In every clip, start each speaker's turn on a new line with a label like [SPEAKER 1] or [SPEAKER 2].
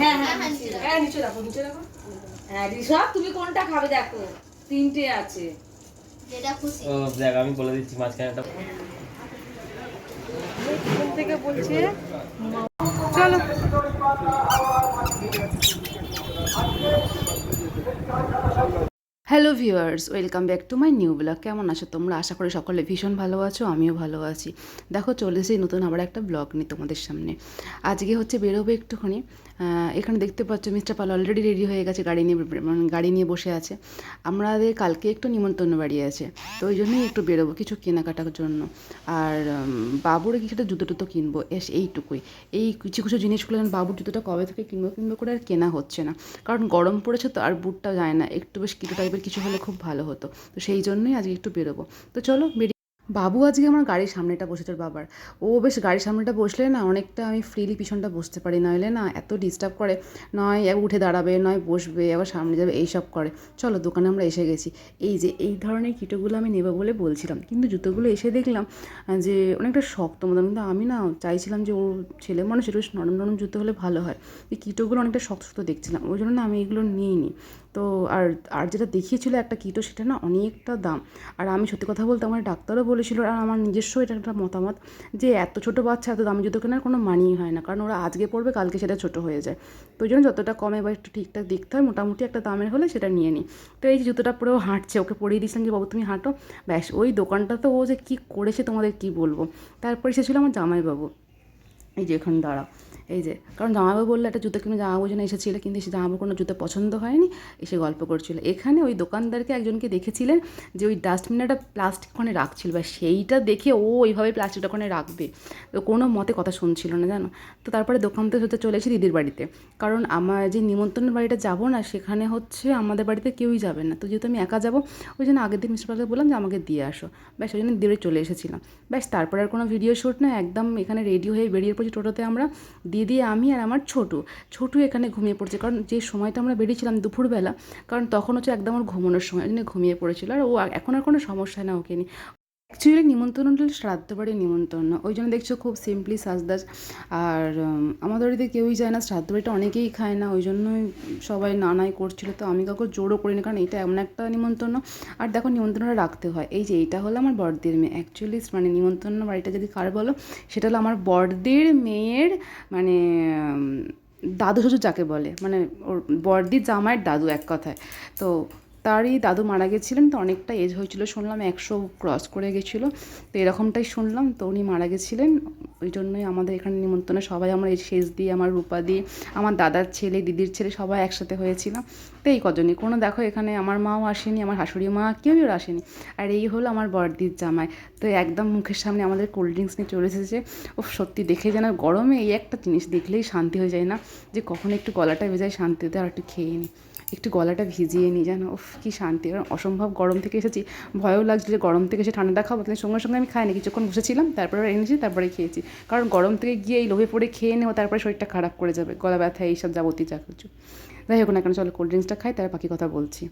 [SPEAKER 1] হ্যাঁ হ্যাঁ
[SPEAKER 2] হ্যাঁ নিচে রাখো নিচে রাখো।
[SPEAKER 1] হ্যাঁ ঋষভ তুমি কোনটা খাবে দেখো। তিনটে আছে।
[SPEAKER 3] যেটা খুশি।
[SPEAKER 4] ও দেখ আমি বলে দিচ্ছি মাঝখানে একটা
[SPEAKER 1] কোন থেকে বলছে চলো। Hello viewers welcome back to my new blog কেমন আছো তোমরা? আশা করি সকলে ভীষণ ভালো আছো, আমিও ভালো আছি। দেখো, চলে নতুন আবার একটা ব্লগ নিয়ে তোমাদের সামনে। আজকে হচ্ছে বেরোবে একটুখানি। এখানে দেখতে পাচ্ছ মিস্টার পাল অলরেডি রেডি হয়ে গেছে, গাড়ি নিয়ে মানে গাড়ি নিয়ে বসে আছে। আমাদের কালকে একটু নিমন্ত্রণ বাড়ি আছে, তো ওই জন্যই একটু বেরোবো কিছু কেনাকাটার জন্য। আর বাবুর কিছুটা জুতো টুতো কিনবো, এস, এইটুকুই। এই কিছু কিছু জিনিসগুলো বাবুর জুতোটা কবে থেকে কিনবো কিনবো করে আর কেনা হচ্ছে না। কারণ গরম পড়েছে তো, আর বুটটা যায় না। একটু বেশ কিটো টাইপের কিছু হলে খুব ভালো হতো। তো সেই জন্যই আজকে একটু বেরোবো। তো চলো বেরিয়ে বাবু আজকে আমার গাড়ির সামনেটা বসেছে বাবার। ও বেশ গাড়ির সামনেটা বসলে না অনেকটা আমি ফ্রিলি পিছনটা বসতে পারি। নইলে না এত ডিস্টার্ব করে, নয় উঠে দাঁড়াবে, নয় বসবে, আবার সামনে যাবে, এইসব করে। চলো দোকানে আমরা এসে গেছি। এই যে এই ধরনের কিটোগুলো আমি নেব বলে বলছিলাম। কিন্তু জুতোগুলো এসে দেখলাম যে অনেকটা শক্ত মতন। কিন্তু আমি না চাইছিলাম যে ওর ছেলে মানুষ একটু নরম নরম জুতো হলে ভালো হয়। এই কিটোগুলো অনেকটা শক্ত শক্ত দেখছিলাম। ওই জন্য না আমি এগুলো নিইনি। তো আর আর যেটা দেখিয়েছিল একটা কিটো, সেটা না অনেকটা দাম। আর আমি সত্যি কথা বলতে আমার ডাক্তারও বলেছিল, আর আমার নিজস্ব এটা একটা মতামত যে এত ছোটো বাচ্চা, এত দামি জুতো কেনার কোনো মানিই হয় না। কারণ ওরা আজকে পড়বে, কালকে সেটা ছোটো হয়ে যায়। তো ওই জন্য যতটা কমে বা একটু ঠিকঠাক দেখতে হয়, মোটামুটি একটা দামের হলে সেটা নিয়ে নিই। তো এই যে জুতোটা পরেও হাঁটছে, ওকে পরিয়ে দিয়েছিলাম যে, বাবু, তুমি হাঁটো। ব্যাস, ওই দোকানটা তো ও যে কী করেছে তোমাদের কি বলব? তারপরে সে ছিল আমার জামাইবাবু। এই যে এখানে দাঁড়া। এই যে, কারণ জামাইবাবু বললে একটা জুতো কিনে জামাইবাবু জন্য এসেছিল, কিন্তু সে জামাইবাবুর কোনো জুতো পছন্দ হয়নি, এসে গল্প করছিল। এখানে ওই দোকানদারকে একজনকে দেখেছিলেন যে ওই ডাস্টবিনে একটা প্লাস্টিক ওখানে রাখছিল বা সেইটা দেখে ও ওইভাবে প্লাস্টিকটা ওখানে রাখবে। তো কোনো মতে কথা শুনছিল না, জানো? তো তারপরে দোকান থেকে হচ্ছে চলে দিদির বাড়িতে। কারণ আমার যে নিমন্ত্রণের বাড়িটা যাব না, সেখানে হচ্ছে আমাদের বাড়িতে কেউই যাবে না। তো যেহেতু আমি একা যাব, ওই জন্য আগের দিন মিস্টার পালকে বললাম যে আমাকে দিয়ে আসো। ব্যাস ওই জন্য দিয়ে চলে এসেছিলাম। ব্যাস তারপরে আর কোনো ভিডিও শ্যুট না, একদম এখানে রেডি হয়ে বেরিয়ে পড়ছি টোটোতে আমরা দিদি, আমি আর আমার ছোটু। ছোটু এখানে ঘুমিয়ে পড়ছে। কারণ যে সময়টা আমরা বেরিয়েছিলাম দুপুরবেলা, কারণ তখন হচ্ছে একদম ওর ঘুমানোর সময় জন্য ঘুমিয়ে পড়েছিল। আর ও এখন আর কোনো সমস্যা না ওকে নিয়ে। অ্যাকচুয়ালি নিমন্ত্রণ হলো শ্রাদ্ধ বাড়ির নিমন্ত্রণ ওই জন্য দেখছ খুব সিম্পলি সাজদাজ। আর আমাদের বাড়িতে কেউই যায় না শ্রাদ্ধ বাড়িটা অনেকেই খায় না। ওই জন্যই সবাই নানাই করছিল। তো আমি কাউকে জোরও করিনি, কারণ এটা এমন একটা নিমন্ত্রণ আর দেখো, নিমন্ত্রণটা রাখতে হয়। এই যে এইটা হলো আমার বড়দের মেয়ে। অ্যাকচুয়ালি মানে নিমন্ত্রণ বাড়িটা যদি কার বলো, সেটা হলো আমার বড়দের মেয়ের মানে দাদু শ্বশুর যাকে বলে। মানে ওর বড়দির জামাইয়ের দাদু এক কথায়। তো তারই দাদু মারা গেছিলেন, তো অনেকটা এজ হয়েছিল, শুনলাম একশো ক্রস করে গেছিল, তো এরকমটাই শুনলাম, তো উনি মারা গেছিলেন, ওই জন্যই আমাদের এখানে নিমন্ত্রণে সবাই, আমরা শেষ দিয়ে আমার রূপা দিয়ে আমার দাদার ছেলে, দিদির ছেলে, সবাই একসাথে হয়েছিলাম, তো এই কজনই, কোনো দেখো এখানে আমার মাও আসেনি, আমার শাশুড়ি মা কেউই আসেনি, আর এই হলো আমার বড়দির জামাই, তো একদম মুখের সামনে আমাদের কোল্ড ড্রিঙ্কস নিয়ে চলে এসেছে ও সত্যি দেখে যেন গরমে এই একটা জিনিস দেখলেই শান্তি হয়ে যায় না, যে কখন একটু গলাটা ভেজায় শান্তিতে আর একটু খেয়ে নিই একটু গলাটা ভিজিয়ে নিই যেন, উফ, কী শান্তি। কারণ অসম্ভব গরম থেকে এসেছি। ভয়ও লাগছে যে গরম থেকে এসে ঠান্ডা খাব কিন্তু সঙ্গে সঙ্গে আমি খাই না কিছুক্ষণ বসেছিলাম, তারপরে এনেছি, তারপরে খেয়েছি। কারণ গরম থেকে গিয়ে এই লোভে পড়ে খেয়ে নেব তারপরে শরীরটা খারাপ করে যাবে। গলা ব্যথা, এইসব যাবতীয় যা কিছু। যাই হোক না কেন, চলো কোল্ড ড্রিঙ্কসটা খাই তার বাকি কথা বলছি।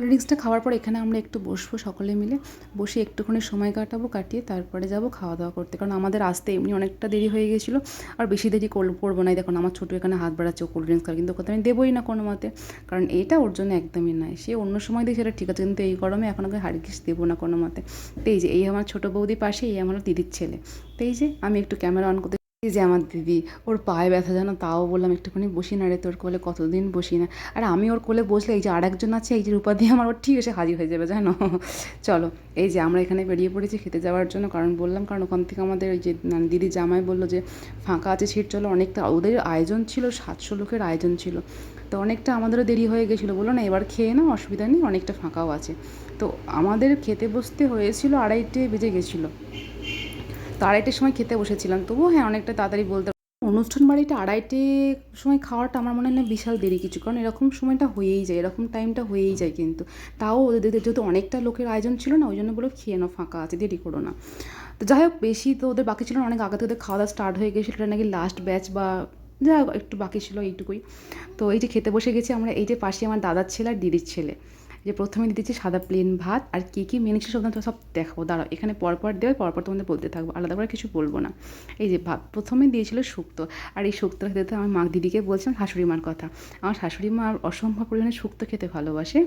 [SPEAKER 1] কোল্ড ড্রিঙ্কসটা খাওয়ার পর এখানে আমরা একটু বসবো সকলে মিলে। বসে একটুখানি সময় কাটাবো, কাটিয়ে তারপরে যাব খাওয়া দাওয়া করতে। কারণ আমাদের আসতে এমনি অনেকটা দেরি হয়ে গেছিল। আর বেশি দেরি করব না। দেখুন, আমার ছোটো এখানে হাত বাড়াচ্ছে কোল্ড ড্রিঙ্কস খাওয়ার কিন্তু আমি দেবোই না কোনো মতে। কারণ এটা ওর জন্য একদমই নয় সে অন্য সময় দিয়ে সেটা ঠিক আছে। কিন্তু এই গরমে এখন ওকে হারকিস দেবো না কোনো মতে। তো এই যে, এই আমার ছোটো বৌদি পাশে এই আমার দিদির ছেলে। তো এই যে, আমি একটু ক্যামেরা অন করতে এই যে আমার দিদি, ওর পায়ে ব্যথা জানো তাও বললাম, একটুখানি বসি না রে তোর কোলে, কতদিন বসি না? আর আমি ওর কোলে বসলে এই যে আর একজন আছে, এই যে রূপা দিয়ে আমার ওর ঠিক এসে হাজির হয়ে যাবে, জানো? চলো, এই যে আমরা এখানে বেরিয়ে পড়েছি খেতে যাওয়ার জন্য, কারণ বললাম, কারণ ওখান থেকে আমাদের ওই যে মানে দিদি জামাই বলল যে ফাঁকা আছে সিট চলো অনেকটা, ওদের আয়োজন ছিল, সাতশো লোকের আয়োজন ছিল। তো অনেকটা আমাদেরও দেরি হয়ে গেছিল, বলল না এবার খেয়ে নাও, অসুবিধা নেই, অনেকটা ফাঁকাও আছে। তো আমাদের খেতে বসতে হয়েছিল আড়াইটে বেজে গেছিল। তো আড়াইটের সময় খেতে বসেছিলাম। তবুও হ্যাঁ অনেকটা তাড়াতাড়ি বলতে অনুষ্ঠান বাড়িটা আড়াইটে সময় খাওয়াটা আমার মনে হয় না বিশাল দেরি কিছু, কারণ এরকম সময়টা হয়েই যায়, এরকম টাইমটা হয়েই যায় কিন্তু। তাও ওদের যেহেতু অনেকটা লোকের আয়োজন ছিল না, ওই জন্য বলো খেয়ে নাও, ফাঁকা আছে, দেরি করো না। তো যাই হোক, বেশি তো ওদের বাকি ছিল অনেক আগে থেকে ওদের খাওয়া দাওয়া স্টার্ট হয়ে গেছিল নাকি লাস্ট ব্যাচ বা যা একটু বাকি ছিল এইটুকুই। তো এই যে খেতে বসে গেছি, আমরা এই যে পাশে আমার দাদার ছেলে আর দিদির ছেলে। যে প্রথমে দিচ্ছি সাদা প্লেন ভাত, আর কী কী মেনে সব তোমরা সব দেখাবো দাঁড়াও, এখানে পরপর দেবে পরপর তোমাদের বলতে থাকব, আলাদা করে কিছু বলব না। এই যে ভাত, প্রথমে দিয়েছিল শুক্তো, আর এই শুক্তো খেতে তো আমার মা দিদিকে বলছিলাম শাশুড়ি মার কথা। আমার শাশুড়ি মা অসম্ভব পরিমাণে শুক্তো খেতে ভালোবাসে।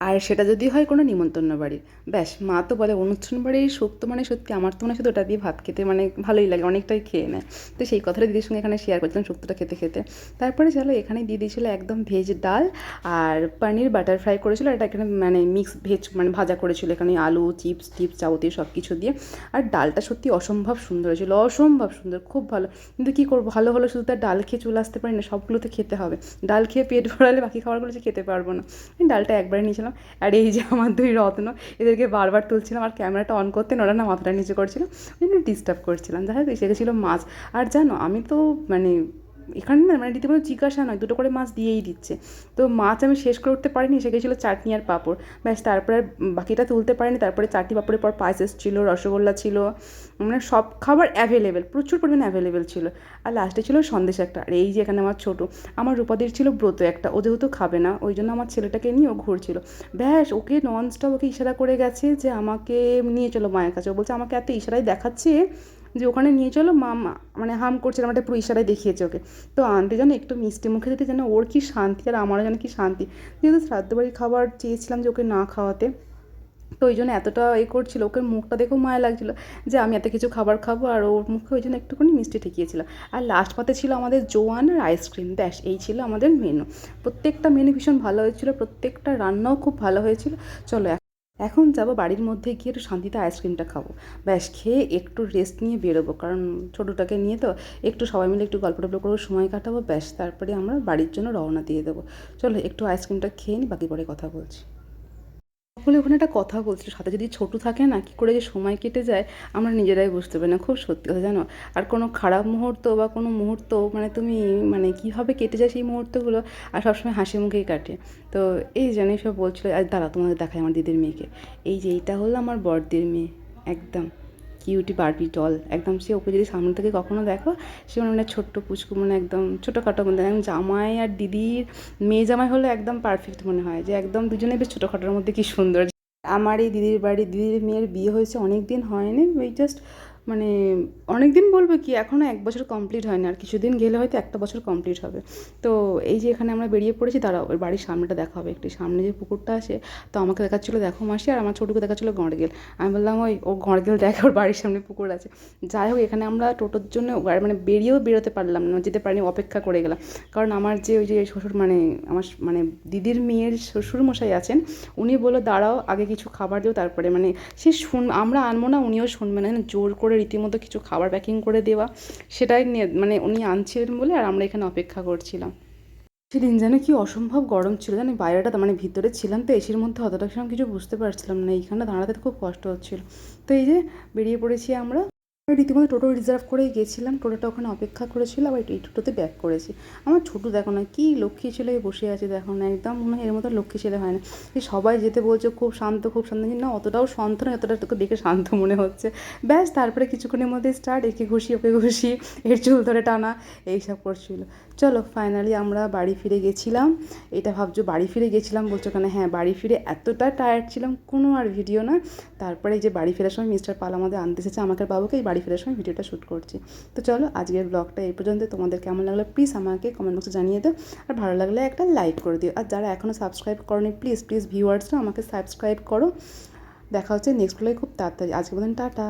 [SPEAKER 1] আর সেটা যদি হয় কোনো নিমন্ত্রণ বাড়ির। ব্যাস, মা তো বলে, অনুষ্ঠান বাড়ির শুক্তো মানে সত্যি, আমার তো মনে হয় শুধু ওটা দিয়ে ভাত খেতে মানে ভালোই লাগে, অনেকটাই খেয়ে নেয়। তো সেই কথাটা দিদির সঙ্গে এখানে শেয়ার করছিলাম শুক্তোটা খেতে খেতে। তারপরে চলো এখানে দিয়ে দিয়েছিল একদম ভেজ ডাল আর পনির বাটার ফ্রাই করেছিল এটা এখানে মানে মিক্স ভেজ মানে ভাজা করেছিল। এখানে আলু চিপস টিপস যাবতীয় সব কিছু দিয়ে। আর ডালটা সত্যি অসম্ভব সুন্দর হয়েছিল, অসম্ভব সুন্দর, খুব ভালো। কিন্তু কী করব, ভালো হলো শুধু তার ডাল খেয়ে চলে আসতে পারি না সবগুলো তো খেতে হবে। ডাল খেয়ে পেট ভরালে বাকি খাবারগুলো যে খেতে পারব না। ডালটা একবারে নিয়েছিলাম আর এই যে আমার দুই রত্ন, এদেরকে বারবার তুলছিলাম আর ক্যামেরাটা অন করতে ওরা না মাথাটা নিচে করছিলাম ওই জন্য ডিস্টার্ব করছিলাম। যাই হোক, এসে গেছিল মাছ। আর জানো, আমি তো মানে এখানে না মানে রীতিমতো জিজ্ঞাসা নয়, দুটো করে মাছ দিয়েই দিচ্ছে। তো মাছ আমি শেষ করে উঠতে পারিনি এসে গেছিল চাটনি আর পাঁপড়। ব্যাস, তারপরে বাকিটা তুলতে পারিনি, তারপরে চাটনি, পাঁপড়ের পর পায়েস ছিল, রসগোল্লা ছিল মানে সব খাবার অ্যাভেলেবেল প্রচুর পরিমাণে অ্যাভেলেবেল ছিল। আর লাস্টে ছিল সন্দেশ একটা, আর এই যে এখানে আমার ছোটো, আমার রূপাদির ছিল ব্রত একটা, ও যেহেতু খাবে না, ওই জন্য আমার ছেলেটাকে নিয়ে ও ঘুরছিল। ব্যাস, ওকে ননস্টপ ওকে ইশারা করে গেছে যে আমাকে নিয়ে চলো মায়ের কাছে। ও বলছে, আমাকে এত ইশারায় দেখাচ্ছে যে ওখানে নিয়ে চলো মা মানে হাম করছিল আমাদের পুরো ইশারায় দেখিয়েছে ওকে। তো আনতে যেন একটু মিষ্টি মুখে দিতে, যেন ওর কি শান্তি আর আমারও যেন কি শান্তি। যেহেতু শ্রাদ্ধ বাড়ির খাবার চেয়েছিলাম যে ওকে না খাওয়াতে, তো ওই জন্য এতটা এ করছিল, ওকে মুখটা দেখেও মায়া লাগছিল যে আমি এত কিছু খাবার খাব আর ওর মুখে ওই জন্য একটুখানি মিষ্টি ঠেকিয়েছিল। আর লাস্ট পাতে ছিল আমাদের জোয়ান আর আইসক্রিম ব্যাস, এই ছিল আমাদের মেনু প্রত্যেকটা মেনু ভীষণ ভালো হয়েছিল, প্রত্যেকটা রান্নাও খুব ভালো হয়েছিল। চলো এখন যাব বাড়ির মধ্যে গিয়ে একটু শান্তিতে আইসক্রিমটা খাব। ব্যাস, খেয়ে একটু রেস্ট নিয়ে বেরোবো। কারণ ছোটোটাকে নিয়ে তো একটু সবাই মিলে একটু গল্প টল্প করব সময় কাটাবো। ব্যাস, তারপরে আমরা বাড়ির জন্য রওনা দিয়ে দেবো। চলো, একটু আইসক্রিমটা খেয়ে নিই বাকি পরে কথা বলছি। সকলে ওখানে একটা কথা বলছিল, সাথে যদি ছোট থাকে না, কী করে যে সময় কেটে যায়, আমরা নিজেরাই বুঝতে পারি না। খুব সত্যি কথা, জানো? আর কোনো খারাপ মুহূর্ত বা কোনো মুহূর্ত মানে তুমি মানে কীভাবে কেটে যায় সেই মুহূর্তগুলো, আর সবসময় হাসি মুখেই কাটে। তো এই জানি সব বলছিল আজ দাঁড়া তোমাদের দেখায় আমার দিদির মেয়েকে। এই যে, এইটা হলো আমার বড়দির মেয়ে, একদম। কিউটি বারবি ডল একদম সে ওকে যদি সামনে থেকে কখনো দেখো, সে মানে মানে ছোট্ট পুচকু মানে একদম ছোটোখাটো মধ্যে একদম জামাই আর দিদির মেয়ে জামাই হলে একদম পারফেক্ট মনে হয় যে একদম দুজনে বেশ ছোটোখাটোর মধ্যে কি সুন্দর। আমার এই দিদির বাড়ি, দিদির মেয়ের বিয়ে হয়েছে অনেক দিন হয়নি ওই জাস্ট মানে অনেক দিন বলব কি এখনও এক বছর কমপ্লিট হয়নি, আর কিছুদিন গেলে হয়তো একটা বছর কমপ্লিট হবে। তো এই যে এখানে আমরা বেরিয়ে পড়েছি তারা ওর বাড়ির সামনেটা দেখা হবে একটু। সামনে যে পুকুরটা আছে, তো আমাকে দেখাচ্ছিলো, দেখো মাসি, আর আমার ছোটুকে দেখাচ্ছিলো গড়গেল। আমি বললাম, ওই, ও গড়গেল দেখে, ওর বাড়ির সামনে পুকুর আছে। যাই হোক, এখানে আমরা টোটোর জন্য মানে বেরিয়েও বেরোতে পারলাম না, যেতে পারিনি, অপেক্ষা করে গেলাম। কারণ আমার যে ওই যে শ্বশুর মানে আমার মানে দিদির মেয়ের শ্বশুর মশাই আছেন, উনি বলল, দাঁড়াও, আগে কিছু খাবার দিও, তারপরে মানে সে শুন, আমরা আনব না, উনিও শুনবেন না। জোর করে রীতিমতো কিছু খাবার প্যাকিং করে দেওয়া, সেটাই মানে উনি আনছিলেন বলে আর আমরা এখানে অপেক্ষা করছিলাম। সেদিন যেন কি অসম্ভব গরম ছিল জানি বাইরেটা মানে ভিতরে ছিলাম তো, এসির মধ্যে অতটা সেরকম কিছু বুঝতে পারছিলাম না, এইখানে দাঁড়াতে খুব কষ্ট হচ্ছিল। তো এই যে বেরিয়ে পড়েছি আমরা রীতিমতো টোটো রিজার্ভ করেই গেছিলাম। টোটোটা ওখানে অপেক্ষা করেছিল, আবার এই টোটোতে ব্যাক করেছি। আমার ছোটো দেখো না, কী লক্ষ্মী ছেলে বসে আছে দেখো না, একদম মনে হয় এর মতো লক্ষ্মী ছেলে হয় না। সবাই যেতে বলছে, খুব শান্ত খুব শান্ত। না, অতটাও শান্ত নয়, অতটা তোকে দেখে শান্ত মনে হচ্ছে। ব্যাস, তারপরে কিছুক্ষণের মধ্যে স্টার্ট একে ঘুষি, ওকে ঘুষি, এর চুল ধরে টানা, এইসব করছিল। চলো ফাইনালি আমরা বাড়ি ফিরে গেছিলাম। এটা ভাবছ বাড়ি ফিরে গেছিলাম? বলছো কেন? হ্যাঁ বাড়ি ফিরে এতটা টায়ার্ড ছিলাম, কোনো আর ভিডিও না। তারপরে যে বাড়ি ফেরার সময় মিস্টার পাল আমাদের আনতে এসেছে, আমাকে বাবুকে এই বাড়ি ফেরার সময় ভিডিওটা শ্যুট করছি। তো চলো আজকের ব্লগটা এই পর্যন্ত। তোমাদের কেমন লাগল প্লিজ আমাকে কমেন্ট বক্সে জানিয়ে দাও। আর ভালো লাগলে একটা লাইক করে দিও। আর যারা এখনও সাবস্ক্রাইব করনি প্লিজ প্লিজ ভিউয়ার্সরা আমাকে সাবস্ক্রাইব করো। দেখা হচ্ছে নেক্সট ব্লগে খুব তাড়াতাড়ি। আজকে মতন টাটা।